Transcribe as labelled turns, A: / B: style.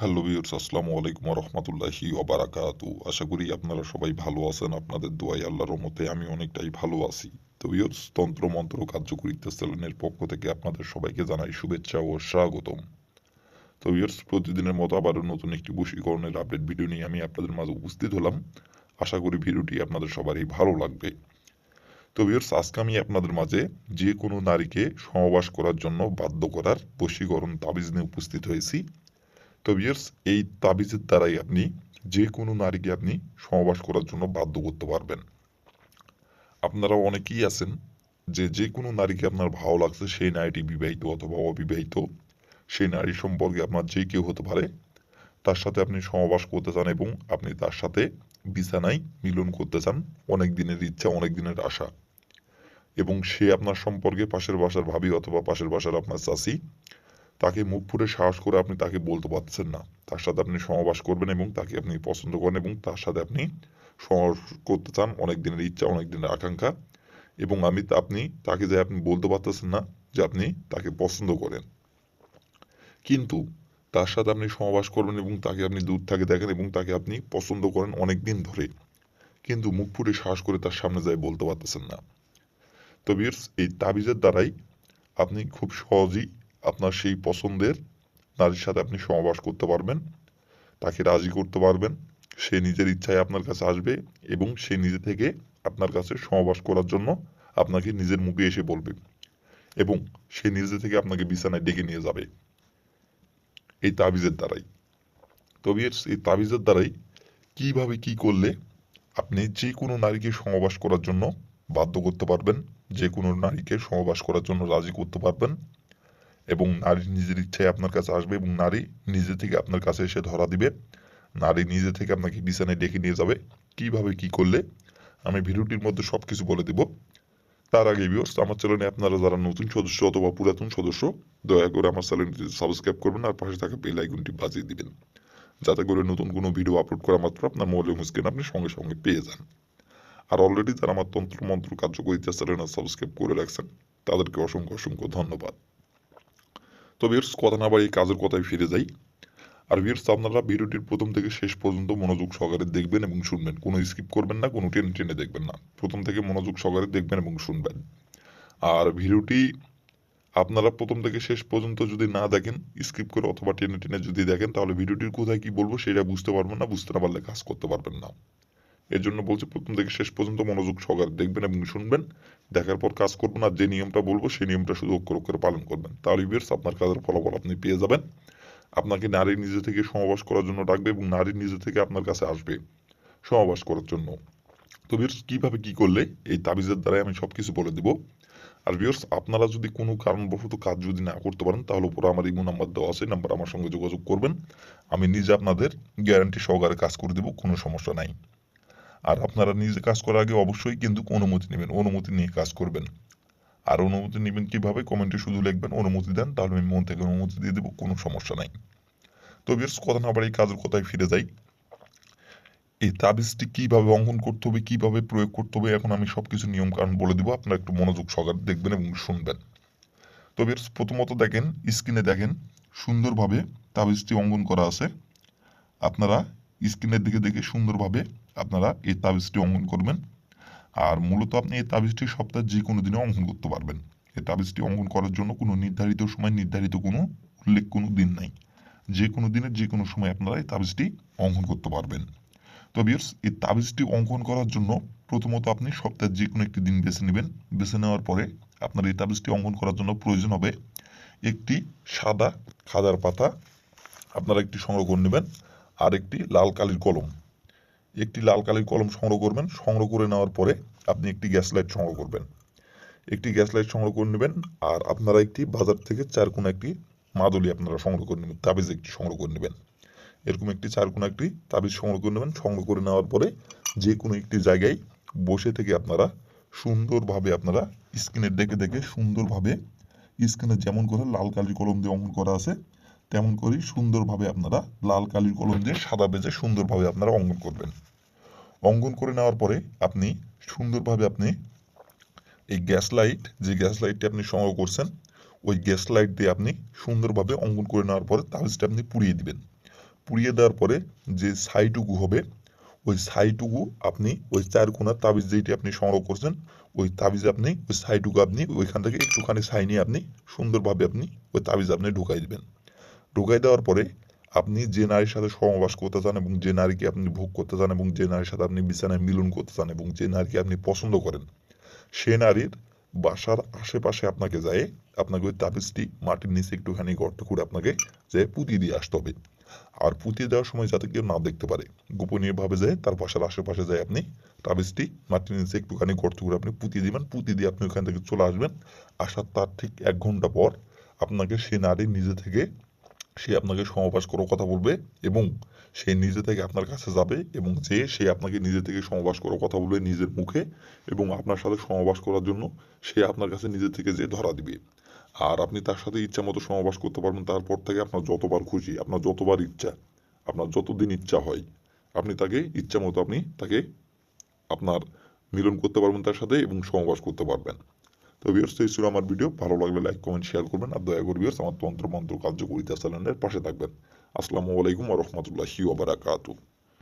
A: Hello viewers আসসালামু আলাইকুম রহমতুল্লাহি ওবারাকাতু আশা করি আপনারা সবাই ভালো আছেন, আপনাদের দোয়াই আল্লাহর রহমতে আমি অনেকটাই ভালো আছি। তো ভিউয়ার্স তন্ত্র, মন্ত্র কার্যকরিতা চ্যানেলের পক্ষ থেকে আপনাদের সবাইকে জানাই শুভেচ্ছা ও স্বাগতম। তো ভিউয়ার্স প্রতিদিনের মতো আবারও নতুন একটি বশীকরণের আপডেট ভিডিও নিয়ে আমি আপনাদের মাঝে উপস্থিত হলাম। আশা করি ভিডিওটি আপনাদের সবারই ভালো লাগবে। তো ভিউয়ার্স আজকে আমি আপনাদের মাঝে যে কোনো নারীকে সহবাস করার জন্য বাধ্য করার বশীকরণ তাবিজ নিয়ে উপস্থিত হয়েছি। তো ভিউয়ার্স এই তাবিজের দ্বারাই আপনি যে কোনো নারীকে আপনি সহবাস করার জন্য বাধ্য করতে পারবেন। আপনারা অনেকেই আছেন যে যে কোনো নারীকে আপনার ভালো লাগছে, সেই নারীটি বিবাহিত অথবা অবিবাহিত, সেই নারী সম্পর্কে আপনার যে কেউ হতে পারে, তার সাথে আপনি সহবাস করতে চান এবং আপনি তার সাথে বিছানায় মিলন করতে চান, অনেক দিনের ইচ্ছা, অনেক দিনের আশা। এবং সে আপনার সম্পর্কে পাশের বাসার ভাবি অথবা পাশের বাসার আপনার চাষি তাকে মুখ ফুটে সাহস করে আপনি তাকে বলতে পারছেন না। তার সাথে আপনি সহবাস করবেন এবং তাকে আপনি পছন্দ করেন এবং তার সাথে আপনি সহবাস করতে চান। অনেক দিনের ইচ্ছা, অনেক দিনের আকাঙ্ক্ষা এবং আমি আপনি, তাকে যে আপনি বলতে পারতেছেন না যে আপনি তাকে পছন্দ করেন। কিন্তু তার সাথে আপনি সহবাস করবেন এবং তাকে আপনি দূর থেকে দেখেন এবং তাকে আপনি পছন্দ করেন অনেক দিন ধরে। কিন্তু মুখ ফুটে সাহস করে তার সামনে যায় বলতে পারতেছেন না। তো বিয়ার্স এই তাবিজের দ্বারাই আপনি খুব সহজেই আপনার সেই পছন্দের নারীর সাথে আপনি সহবাস করতে পারবেন, তাকে রাজি করতে পারবেন, সে নিজের ইচ্ছায় আপনার কাছে আসবে এবং সে নিজে থেকে আপনার কাছে সহবাস করার জন্য আপনাকে নিজের মুখে এসে বলবে এবং সে নিজে থেকে আপনাকে বিছানায় ডেকে নিয়ে যাবে। এই তাবিজের দ্বারাই। তবে এই তাবিজের দ্বারাই কীভাবে কি করলে আপনি যে কোনো নারীকে সহবাস করার জন্য বাধ্য করতে পারবেন, যে কোনো নারীকে সহবাস করার জন্য রাজি করতে পারবেন এবং নারী নিজের ইচ্ছায় আপনার কাছে আসবে এবং নারী নিজে থেকে আপনার কাছে এসে ধরা দিবে। নারী নিজে থেকে আপনাকে বিছানায় ডেকে নিয়ে যাবে। কীভাবে কি করলে? আমি ভিডিওটির মধ্যে সব কিছু বলে দেব। তার আগে ভিউয়ার্স আমার চ্যানেলে আপনারা যারা নতুন সদস্য অথবা পুরাতন সদস্য, দয়া করে আমার চ্যানেলটি সাবস্ক্রাইব করবেন আর পাশে থাকা বেল আইকনটি বাজিয়ে দিবেন। যাতে করে নতুন কোনো ভিডিও আপলোড করা মাত্র আপনার মোবাইল স্ক্রিন আপনি সঙ্গে সঙ্গে পেয়ে যান। আর অলরেডি যারা আমার তন্ত্র মন্ত্র কার্যকরিতা চ্যানেল সাবস্ক্রাইব করে রাখছেন, তাদেরকে অসংখ্য অসংখ্য ধন্যবাদ। তো ভিউয়ার্স কথা না বাড়িয়ে কাজের কথায় ফিরে যাই। আর ভিউয়ার্স, আপনারা ভিডিওটির প্রথম থেকে শেষ পর্যন্ত মনোযোগ সহকারে দেখবেন এবং শুনবেন। কোনো স্কিপ করবেন না, কোনো টেনে টেনে দেখবেন না। প্রথম থেকে মনোযোগ সহকারে দেখবেন এবং শুনবেন। আর ভিডিওটি আপনারা প্রথম থেকে শেষ পর্যন্ত যদি না দেখেন স্কিপ করে অথবা টেনে টেনে যদি দেখেন, তাহলে ভিডিওটির কোথায় কি বলব সেটা বুঝতে পারবেন না, বুঝতে না পারলে কাজ করতে পারবেন না। এর জন্য বলছি প্রথম থেকে শেষ পর্যন্ত মনোযোগ সহকারে দেখবেন এবং শুনবেন। দেখার পর কাজ করবেন আর যে নিয়মটা বলব, সেই নিয়মটা শুধু অক্ষর অক্ষরে পালন করবেন। তাহলে ভিউয়ার্স, আপনার কাজের ফলাফল আপনি পেয়ে যাবেন। আপনাকে নারী নিজে থেকে সমাবাস করার জন্য ডাকবে এবং নারী নিজে থেকে আপনার কাছে আসবে সমাবাস করার জন্য। তো ভিউয়ার্স, কীভাবে কি করলে এই তাবিজের দ্বারাই আমি সব কিছু বলে দেবো। আর ভিউয়ার্স, আপনারা যদি কোনো কারণবশত কাজ যদি না করতে পারেন, তাহলে উপরে আমার ইমো নাম্বার দেওয়া আছে নাম্বার আমার সঙ্গে যোগাযোগ করবেন। আমি নিজে আপনাদের গ্যারান্টি সহকারে কাজ করে দেবো, কোনো সমস্যা নাই। আর আপনারা নিজে কাজ করার আগে অবশ্যই কিন্তু অনুমতি নেবেন, অনুমতি নিয়ে কাজ করবেন। আর অনুমতি নেবেন কীভাবে? কমেন্টে শুধু লিখবেন, অনুমতি দেন, তাহলে আমি মন থেকে অনুমতি দিয়ে দেবো, কোনো সমস্যা নাই। তো বিয়ার্স কথা না বাড়ি কাজের কথায় ফিরে যাই। এই তাবিজটি কীভাবে অঙ্কন করতে হবে, কীভাবে প্রয়োগ করতে হবে, এখন আমি সব কিছু নিয়ম কারণ বলে দেবো, আপনারা একটু মনোযোগ সহকারে দেখবেন এবং শুনবেন। তো বিয়ার্স প্রথমত দেখেন, স্ক্রিনে দেখেন, সুন্দরভাবে তাবিজটি অঙ্কন করা আছে। আপনারা স্ক্রিনের দিকে দেখে সুন্দরভাবে আপনারা এই তাবিজটি অঙ্কন করবেন। আর মূলত আপনি এই তাবিজটি সপ্তাহে যে কোনো দিনে অঙ্কন করতে পারবেন। এই তাবিজটি অঙ্কন করার জন্য কোনো নির্ধারিত সময়, নির্ধারিত কোনো উল্লেখ, কোনো দিন নাই। যে কোনো দিনের যে কোনো সময় আপনারা এই তাবিজটি অঙ্কন করতে পারবেন। তো বিয়ার্স এই তাবিজটি অঙ্কন করার জন্য প্রথমত আপনি সপ্তাহের যে কোনো একটি দিন বেছে নেবেন। বেছে নেওয়ার পরে আপনার এই তাবিজটি অঙ্কন করার জন্য প্রয়োজন হবে একটি সাদা খাদার পাতা। আপনারা একটি সংগ্রহ করে নেবেন। আর একটি লাল কালির কলম। একটি লাল কালির কলম সংগ্রহ করবেন। সংগ্রহ করে নেওয়ার পরে আপনি একটি গ্যাস লাইট সংগ্রহ করবেন। একটি গ্যাস লাইট সংগ্রহ করে নেবেন আর আপনারা একটি বাজার থেকে চার কোনো একটি মাদুলি আপনারা সংগ্রহ করে নেবেন, তাবিজ একটি সংগ্রহ করে নেবেন। এরকম একটি চার কোনো একটি তাবিজ সংগ্রহ করে নেবেন। সংগ্রহ করে নেওয়ার পরে যে কোনো একটি জায়গায় বসে থেকে আপনারা সুন্দরভাবে আপনারা স্ক্রিনের দেখে দেখে সুন্দরভাবে স্ক্রিনে যেমন করে লাল কালির কলম দিয়ে অঙ্কন করা আছে তেমন করেই সুন্দরভাবে আপনারা লাল কালির কলম দিয়ে সাদা বেজে সুন্দরভাবে আপনারা অঙ্কন করবেন। অঙ্কন করে নেওয়ার পরে আপনি সুন্দরভাবে আপনি এই গ্যাস লাইট, যে গ্যাস লাইটটি আপনি সংগ্রহ করছেন, ওই গ্যাস লাইট দিয়ে আপনি সুন্দরভাবে অঙ্কন করে নেওয়ার পরে তাবিজটা আপনি পুড়িয়ে দিবেন। পুড়িয়ে দেওয়ার পরে যে ছাইটুকু হবে, ওই ছাইটুকু আপনি ওই চার কোনার তাবিজ যেটি আপনি সংগ্রহ করছেন, ওই তাবিজে আপনি, ওই ছাইটুকু আপনি, ওইখান থেকে একটুখানি ছাই নিয়ে আপনি সুন্দরভাবে আপনি ওই তাবিজ আপনি ঢুকাই দিবেন। ঢুকাই দেওয়ার পরে আপনি যে নারীর সাথে সহবাস করতে চান এবং যে নারীকে আপনি ভোগ করতে চান এবং যে নারীর সাথে আপনি বিছানায় মিলন করতে চান এবং যে নারীকে আপনি পছন্দ করেন, সে নারীর বাসার আশেপাশে আপনাকে যায় আপনাকে ওই তাবিজটি মাটির নিচে একটুখানি গর্ত করে আপনাকে যে পুঁতি দিয়ে আসতে হবে। আর পুঁতি দেওয়ার সময় যাতে কেউ না দেখতে পারে, গোপনীয়ভাবে যায় তার বাসার আশেপাশে যায় আপনি তাবিজটি মাটির নিচে একটুখানি গর্ত করে আপনি পুঁতি দিবেন, পুঁতি দিয়ে আপনি ওখান থেকে চলে আসবেন। আসার তার ঠিক এক ঘণ্টা পর আপনাকে সে নারী নিজে থেকে সে আপনাকে সমবাস করার কথা বলবে এবং সে নিজে থেকে আপনার কাছে যাবে এবং যে সে আপনাকে নিজে থেকে সমবাস করার কথা বলবে নিজের মুখে এবং আপনার সাথে সমবাস করার জন্য সে আপনার কাছে নিজে থেকে যে ধরা দিবে। আর আপনি তার সাথে ইচ্ছা মতো সমবাস করতে পারবেন, তারপর থেকে আপনার যতবার খুশি, আপনার যতবার ইচ্ছা, আপনার যতদিন ইচ্ছা হয়, আপনি তাকে ইচ্ছা মতো আপনি তাকে আপনার মিলন করতে পারবেন তার সাথে এবং সমবাস করতে পারবেন। তো বিয়ার্স এই ছিল আমার ভিডিও ভালো লাগলে লাইক কমেন্ট শেয়ার করবেন আর দয়া করে বিয়ার্স আমার তন্ত্র মন্ত্র কার্যকরিতা চ্যানেলের পাশে থাকবেন। আসসালামু আলাইকুম ওয়া রাহমাতুল্লাহি ওয়া বারাকাতুহু।